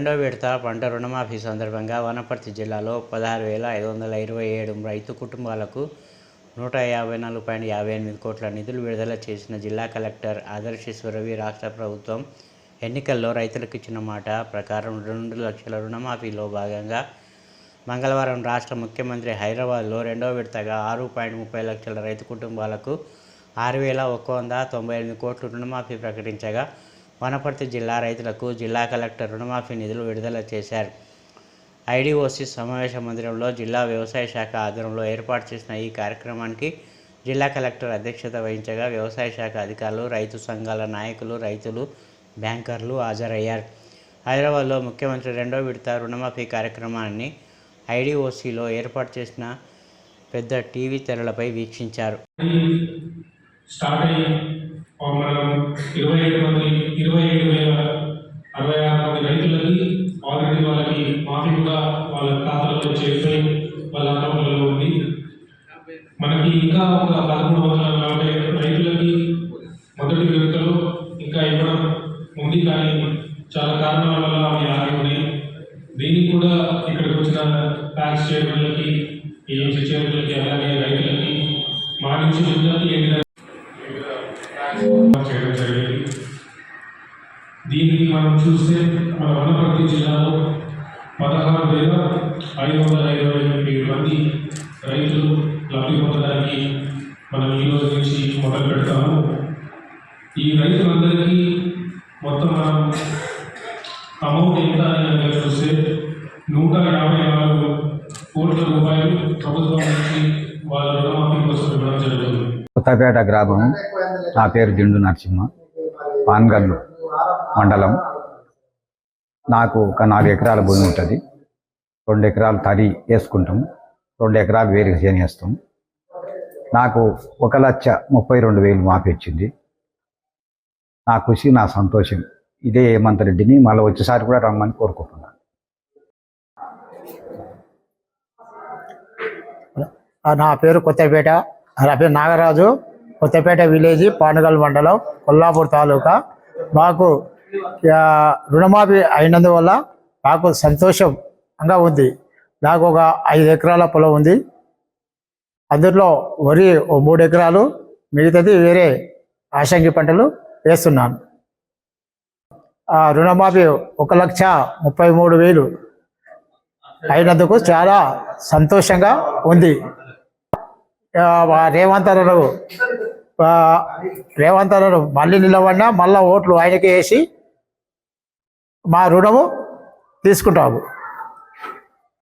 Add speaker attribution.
Speaker 1: రెండో విడత పంట రుణమాఫీ సందర్భంగా వనపర్తి జిల్లాలో పదహారు వేల ఐదు వందల ఇరవై ఏడు రైతు కుటుంబాలకు నూట యాభై నాలుగు పాయింట్ యాభై ఎనిమిది కోట్ల నిధులు విడుదల చేసిన జిల్లా కలెక్టర్ ఆదర్శేశ్వరవి రాష్ట్ర ప్రభుత్వం ఎన్నికల్లో రైతులకు ఇచ్చిన మాట ప్రకారం రెండు లక్షల రుణమాఫీలో భాగంగా మంగళవారం రాష్ట్ర ముఖ్యమంత్రి హైదరాబాద్లో రెండో విడతగా ఆరు పాయింట్ ముప్పై లక్షల రైతు కుటుంబాలకు ఆరు వేల ఒక్క వంద తొంభై ఎనిమిది కోట్లు రుణమాఫీ ప్రకటించగా వనపర్తి జిల్లా రైతులకు జిల్లా కలెక్టర్ రుణమాఫీ నిధులు విడుదల చేశారు. ఐడిఓసి సమావేశ మందిరంలో జిల్లా వ్యవసాయ శాఖ ఆధ్వర్యంలో ఏర్పాటు చేసిన ఈ కార్యక్రమానికి జిల్లా కలెక్టర్ అధ్యక్షత వహించగా వ్యవసాయ శాఖ అధికారులు రైతు సంఘాల నాయకులు రైతులు బ్యాంకర్లు హాజరయ్యారు. హైదరాబాద్లో ముఖ్యమంత్రి రెండో విడత రుణమాఫీ కార్యక్రమాన్ని ఐడిఓసిలో ఏర్పాటు చేసిన పెద్ద టీవీ తెరలపై వీక్షించారు.
Speaker 2: స్టార్ట్ మనం ఇరవై ఏడు మంది ఇరవై ఏడు వేల అరవై ఆరు మంది రైతులకి ఆల్రెడీ వాళ్ళకి మాఫీ కూడా వాళ్ళ ఖాతాలో చేరిపోయి వాళ్ళ అకౌంట్లలో ఉంది. మనకి ఇంకా ఒక పదమూడు వందల నలభై రైతులకి మొదటి విడతలో ఇంకా ఇవ్వడం ఉంది కానీ చాలా కారణాల వల్ల అవి ఆగి ఉన్నాయి. దీనికి కూడా ఇక్కడికి వచ్చిన ట్యాక్స్ చైర్మన్లకి ఏఎంసీ చైర్మన్లకి అలాగే రైతులకి మా నుంచి దీనికి మనం చూస్తే మన వనపర్తి జిల్లాలో పదహారు వేల ఐదు వందల ఇరవై ఏడు మంది రైతులు లబ్ధి పొందడానికి మనం ఈ రోజు నుంచి మొదలు పెడతాము. ఈ రైతులందరికీ మొత్తం మనం అమౌంట్ ఎంత అనేది చూస్తే నూట యాభై నాలుగు కోట్ల రూపాయలు ప్రభుత్వం నుంచి వాళ్ళ రుణమాఫీ కోసం ఇవ్వడం జరుగుతుంది.
Speaker 3: కొత్తపేట గ్రామం నా పేరు దిండు నరసింహ పాన్గల్లు. మండలం. నాకు ఒక నాలుగు ఎకరాల భూమి ఉంటుంది. రెండు ఎకరాలు తరి వేసుకుంటాం. రెండు ఎకరాలు వేరుగా చేని వేస్తాం. నాకు ఒక లక్ష ముప్పై రెండు వేలు మాపిచ్చింది నా ఖుషి నా సంతోషం. ఇదే హేమంత్ రెడ్డిని మళ్ళీ వచ్చేసారి కూడా రమ్మని కోరుకుంటున్నాను.
Speaker 4: నా పేరు కొత్తపేట. నా పేరు నాగరాజు. కొత్తపేట విలేజ్ పానగల్ మండలం కొల్లాపూర్ తాలూకా. మాకు రుణమాఫీ అయినందువల్ల మాకు సంతోషంగా ఉంది. నాకు ఒక ఐదు ఎకరాల పొలం ఉంది. అందులో వరి ఓ మూడు ఎకరాలు మిగతాది వేరే ఆశంగి పంటలు వేస్తున్నాను. ఆ రుణమాఫీ ఒక లక్ష ముప్పై మూడు వేలు అయినందుకు చాలా సంతోషంగా ఉంది. రేవంత్ రేవంత్ అన్నను మళ్ళీ నిలబడినా మళ్ళా ఓట్లు ఆయనకే వేసి మా రుణము తీసుకుంటాము.